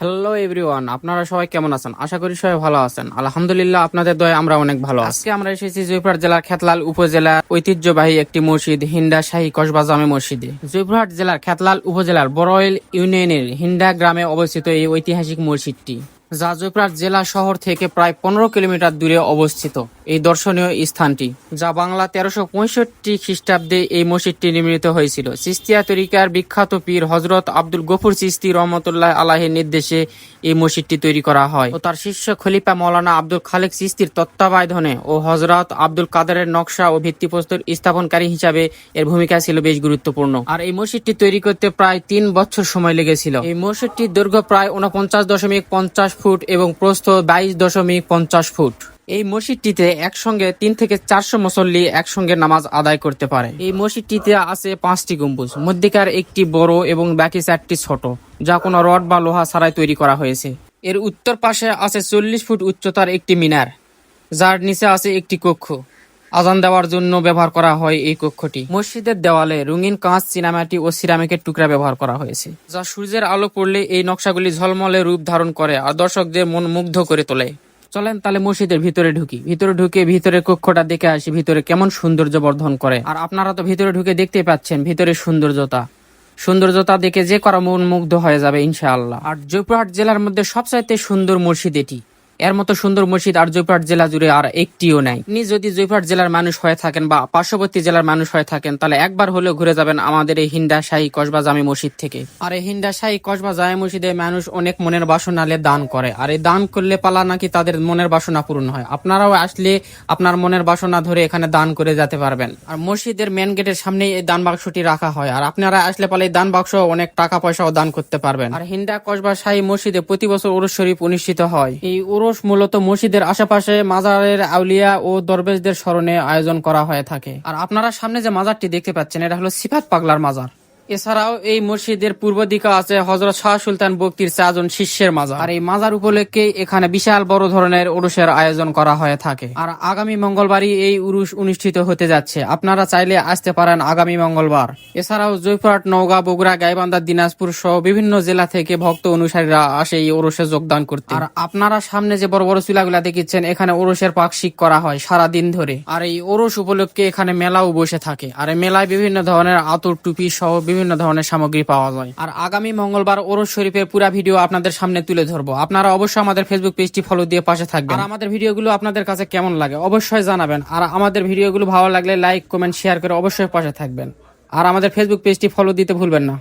Hello everyone আপনারা সবাই কেমন আছেন? আশা করি সবাই ভালো আছেন। আলহামদুলিল্লাহ, আপনাদের দয়ে আমরা অনেক ভালো আজকে আমরা এসেছি জয়পুরহাট জেলার খেতলাল উপজেলার ঐতিহ্যবাহী একটি মসজিদ হিন্দা শাহী কসবা জামে মসজিদে। জয়পুরহাট জেলার খেতলাল উপজেলার বড়ইল ইউনিয়নের হিন্দা গ্রামে অবস্থিত এই ঐতিহাসিক মসজিদটি, যা জয়পুরহাট জেলা শহর থেকে প্রায় পনেরো কিলোমিটার দূরে অবস্থিত। এই দর্শনীয় স্থানটি, যা বাংলা তেরোশো পঁয়ষট্টি খ্রিস্টাব্দে এই মসজিদটি নির্মিত হয়েছিল। সিস্তিয়া তরিকার বিখ্যাত পীর হজরত আব্দুল গফুর চিস্তি রহমতুল্লাহ আলাহের নির্দেশে এই মসজিদটি তৈরি করা হয়। ও তার শীর্ষ খলিফা মৌলানা আব্দুল খালেক চিস্তির তত্ত্বাবধানে ও হজরত আব্দুল কাদারের নকশা ও ভিত্তিপ্রস্তর স্থাপনকারী হিসাবে এর ভূমিকা ছিল বেশ গুরুত্বপূর্ণ। আর এই মসজিদটি তৈরি করতে প্রায় তিন বছর সময় লেগেছিল। এই মসজিদটির দৈর্ঘ্য প্রায় উনপঞ্চাশ দশমিক পঞ্চাশ ফুট এবং প্রস্থ বাইশ দশমিক পঞ্চাশ ফুট। এই মসজিদটিতে একসঙ্গে তিন থেকে চারশো মুসল্লি একসঙ্গে নামাজ আদায় করতে পারে। এই মসজিদটিতে আছে পাঁচটি গম্বুজ, মধ্যিকার একটি বড় এবং বাকি চারটি ছোট, যা কোনো রড বা লোহা ছাড়াই তৈরি করা হয়েছে। এর উত্তর পাশে আছে চল্লিশ ফুট উচ্চতার একটি মিনার, যার নিচে আছে একটি কক্ষ। আজান দেওয়ার জন্য ব্যবহার করা হয় এই কক্ষটি। মসজিদের দেওয়ালে রঙিন কাঁচ চিনামাটি ও সিরামিকের টুকরা ব্যবহার করা হয়েছে, যা সূর্যের আলো পড়লে এই নকশাগুলি ঝলমলে রূপ ধারণ করে আর দর্শকদের মন মুগ্ধ করে তোলে। চলেন তাহলে মসজিদের ভিতরে ঢুকি। ভিতরে ঢুকে ভিতরে কক্ষটা দেখে আসি, ভিতরে কেমন সৌন্দর্য বর্ধন করে। আর আপনারা তো ভিতরে ঢুকে দেখতে পাচ্ছেন, ভিতরে সৌন্দর্যতা। সৌন্দর্যতা দেখে যে করা মন মুগ্ধ হয়ে যাবে, ইনশাআল্লাহ। আর জয়পুরহাট জেলার মধ্যে সবচাইতে সুন্দর মসজিদ এটি। এর মতো সুন্দর মসজিদ আর জয়পুরহাট জেলা জুড়ে আর একটিও নাই। আপনি যদি জয়পুরহাট জেলার মানুষ হয়ে থাকেন বা পার্শ্ববর্তী জেলার মানুষ হয়ে থাকেন, তাহলে একবার হলেও ঘুরে যাবেন আমাদের এই হিন্দা শাহী কসবা জামি মসজিদ থেকে। আর এই হিন্দা শাহী কসবা জামি মসজিদে মানুষ অনেক মনের বাসনালে দান করে। আর এই দান করলে পালা নাকি তাদের মনের বাসনা পূরণ হয়। আপনারাও আসলে আপনার মনের বাসনা ধরে এখানে দান করে যেতে পারবেন। আর মসজিদের মেন গেটের সামনে এই দান বাক্সটি রাখা হয়। আর আপনারা আসলে পালে দান বাক্স অনেক টাকা পয়সাও দান করতে পারবেন। আর হিন্দা কসবা শাহী মসজিদে প্রতি বছর উরুস শরীফ অনুষ্ঠিত হয়। এই উরস মূলত মসজিদের আশেপাশে মাজারের আউলিয়া ও দরবেশদের স্মরণে আয়োজন করা হয়ে থাকে। আর আপনারা সামনে যে মাজারটি দেখতে পাচ্ছেন, এটা হলো সিফাত পাগলার মাজার। এছাড়াও এই মসজিদের পূর্ব দিকে আছে হজরত শাহ সুলতান বক্তির চারজন শিষ্যের মাজার। আর এই মাজার উপলক্ষে এখানে বিশাল বড় ধরনের উরুষের আয়োজন করা হয়ে থাকে। আর আগামী মঙ্গলবারই এই উরুষ অনুষ্ঠিত হতে যাচ্ছে। আপনারা চাইলে আসতে পারেন আগামী মঙ্গলবার। এছাড়াও জয়পুরহাট, নওগাঁ, বগুড়া, গাইবান্ধা, দিনাজপুর সহ বিভিন্ন জেলা থেকে ভক্ত অনুসারীরা আসে এই ওরসে যোগদান করতে। আর আপনারা সামনে যে বড় বড় চুলাগুলা দেখেছেন এখানে ওরসের পাকশিক করা হয় সারা দিন ধরে। আর এই ওরস উপলক্ষে এখানে মেলাও বসে থাকে। আর মেলায় বিভিন্ন ধরনের আতর টুপি সহ বিভিন্ন ধরনের সামগ্রী পাওয়া যায়। আর আগামী মঙ্গলবার ওরস শরীফের পুরা ভিডিও আপনাদের সামনে তুলে ধরবো। আপনারা অবশ্যই আমাদের ফেসবুক পেজটি ফলো দিয়ে পাশে থাকবেন। আর আমাদের ভিডিওগুলো আপনাদের কাছে কেমন লাগে অবশ্যই জানাবেন। আর আমাদের ভিডিওগুলো ভালো লাগলে লাইক কমেন্ট শেয়ার করে অবশ্যই পাশে থাকবেন। আর আমাদের ফেসবুক পেজটি ফলো দিতে ভুলবেন না।